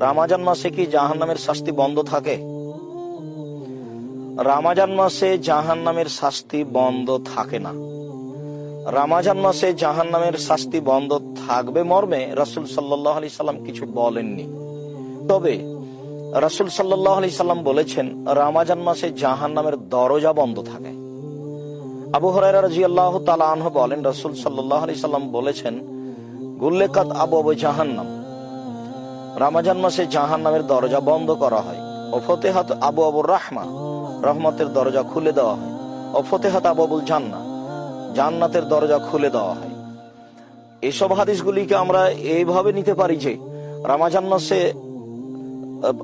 রামাজান মাসে কি জাহান নামের শাস্তি বন্ধ থাকে? রামাজান মাসে জাহান নামের শাস্তি বন্ধ থাকে না। রামাজান মাসে জাহান নামের শাস্তি বন্ধ থাকবে মর্মে রাসুল সাল্লাহ আলি সাল্লাম কিছু বলেননি। তবে রাসুল সাল্লাহ আলি সাল্লাম বলেছেন, রামাজান মাসে জাহান নামের দরজা বন্ধ থাকে। আবু হরাইরা রাজি আল্লাহ তালা আনহ বলেন, রাসুল সাল্লাহ আলি সাল্লাম বলেছেন, গুল্লেকাত আবু আবু জাহান্নাম। রামাজান মাসে জাহান নামের দরজা বন্ধ করা হয়। ও ফতেহাত আবু আবুর রাহমা রহমতের দরজা খুলে দেওয়া হয়। ও ফতেহাত আবু আবুল জান্না জান্নাতের দরজা খুলে দেওয়া হয়। এসব হাদিসগুলিকে আমরা এইভাবে নিতে পারি যে, রামাজান মাসে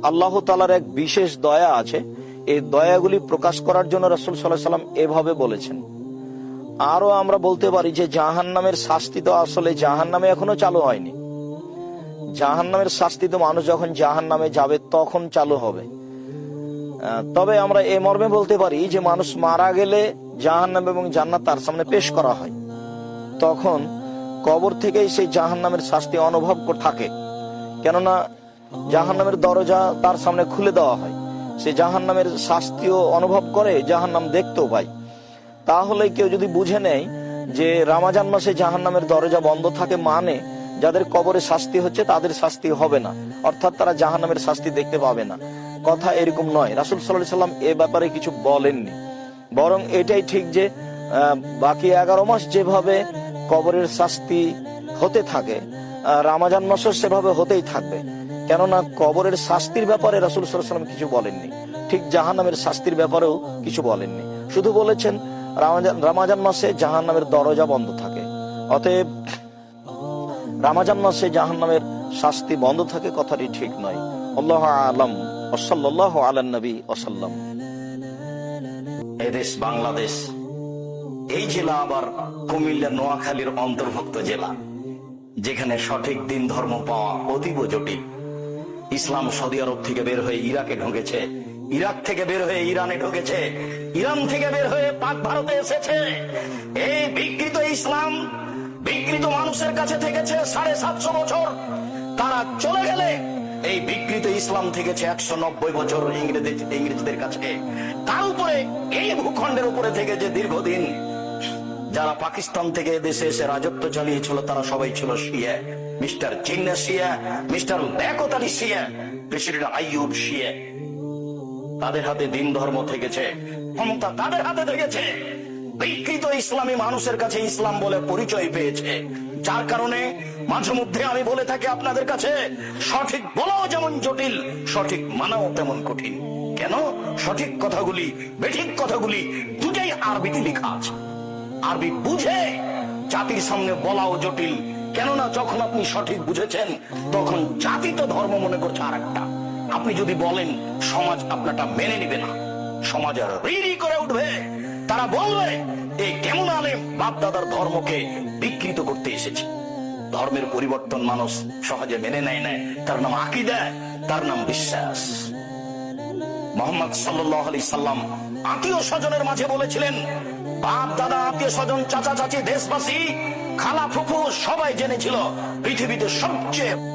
আল্লাহ তালার এক বিশেষ দয়া আছে। এই দয়াগুলি প্রকাশ করার জন্য রসুল সাল্লাহ সাল্লাম এভাবে বলেছেন। আরও আমরা বলতে পারি যে জাহান নামের শাস্তি তো আসলে জাহান নামে এখনও চালু হয়নি। জাহান নামের শাস্তি তো মানুষ যখন জাহান নামে যাবে, তখন চালু হবে। তবে আমরা এ মর্মে বলতে পারি যে, মানুষ মারা গেলে জাহান নাম এবং জান্নাত তার সামনে পেশ করা হয়। তখন কবর থেকেই সেই জাহান নামের শাস্তি অনুভব থাকে। কেননা জাহান নামের দরজা তার সামনে খুলে দেওয়া হয়। সে জাহান নামের শাস্তিও অনুভব করে জাহান নাম দেখতেও পায়। তাহলে কেউ যদি বুঝে নেয় যে, রামাজান মাসে জাহান নামের দরজা বন্ধ থাকে মানে যাদের কবরে শাস্তি হচ্ছে তাদের শাস্তি হবে না। অর্থাৎ তারা জাহান নামের শাস্তি দেখতে পাবে না। কথা এরকম নয়। রাসুল সাল্লাহ সাল্লাম এ ব্যাপারে কিছু বলেননি। বরং এটাই ঠিক যে বাকি এগারো মাস যেভাবে কবরের শাস্তি হতে থাকে রামাজান মাসও সেভাবে হতেই থাকবে। কেননা কবরের শাস্তির ব্যাপারে রাসুল সাল্লাম কিছু বলেননি। ঠিক জাহান্নামের শাস্তির ব্যাপারেও কিছু বলেননি। শুধু বলেছেন, রামাজান মাসে জাহান নামের দরজা বন্ধ থাকে। অতএব রামাজান মাসে জাহান নামের শাস্তি বন্ধ থাকে, কথাটি ঠিক নয়। আল্লাহ আলম ওসল্লাহ আলান নবী ওসাল্লাম এদেশ বাংলাদেশ, এই জেলা আবার কুমিল্লা নোয়াখালীর অন্তর্ভুক্ত জেলা, যেখানে সঠিক দিন ধর্ম পাওয়া অতীব জটিল। ইসলাম সৌদি আরব থেকে বের হয়ে ইরাকে ঢুকেছে, ইরাক থেকে বের হয়ে ইরানে ঢুকেছে, ইরান থেকে বের হয়ে পাক ভারতে এসেছে। এই বিকৃত ইসলাম বিকৃত মানুষের কাছে থেকেছে সাড়ে সাতশো বছর। তারা চলে গেলে এই বিকৃত ইসলাম থেকেছে একশো নব্বই বছর ইংরেজি ইংরেজদের কাছে। তার উপরে এই ভূখণ্ডের উপরে থেকে যে দীর্ঘদিন। যারা পাকিস্তান থেকে দেশে এসে রাজত্ব চালিয়েছিল, তারা সবাই ছিল শিয়া। মিস্টার জিন্না শিয়া, মিস্টার আলী শিয়া, প্রেসিডেন্ট আইয়ুব শিয়া। তাদের হাতে দিন ধর্ম থেকেছে, ক্ষমতা তাদের হাতে থেকেছে। বিকৃত ইসলামী মানুষের কাছে ইসলাম বলে পরিচয় পেয়েছে। যার কারণে মাঝে মধ্যে আমি বলে থাকি আপনাদের কাছে, সঠিক বলাও যেমন জটিল, সঠিক মানাও তেমন কঠিন। কেন? সঠিক কথাগুলি, বেঠিক কথাগুলি দুটাই আরবিতে লেখা আছে। আরবি বুঝে জাতির সামনে বলাও জটিল। কেননা যখন আপনি সঠিক বুঝেছেন, তখন জাতি তো ধর্ম মনে করছে আর একটা আপনি যদি বলেন, সমাজ আপনারটা মেনে নিবে না। সমাজ রিরি করে উঠবে। তারা বলবে এই কেমন আলেম? বাপ দাদার ধর্মকে বিকৃত করতে এসেছে। ধর্মের পরিবর্তন মানুষ সহজে মেনে নেয় না। তার নাম আকিদা, তার নাম বিশ্বাস। মোহাম্মদ সাল্লাহ আলি সাল্লাম আত্মীয় স্বজনের মাঝে বলেছিলেন বাপ দাদা আত্মীয় স্বজন, চাচা, চাচি, দেশবাসী, খালা, ফুফু, সবাই জেনেছিল পৃথিবীতে সবচেয়ে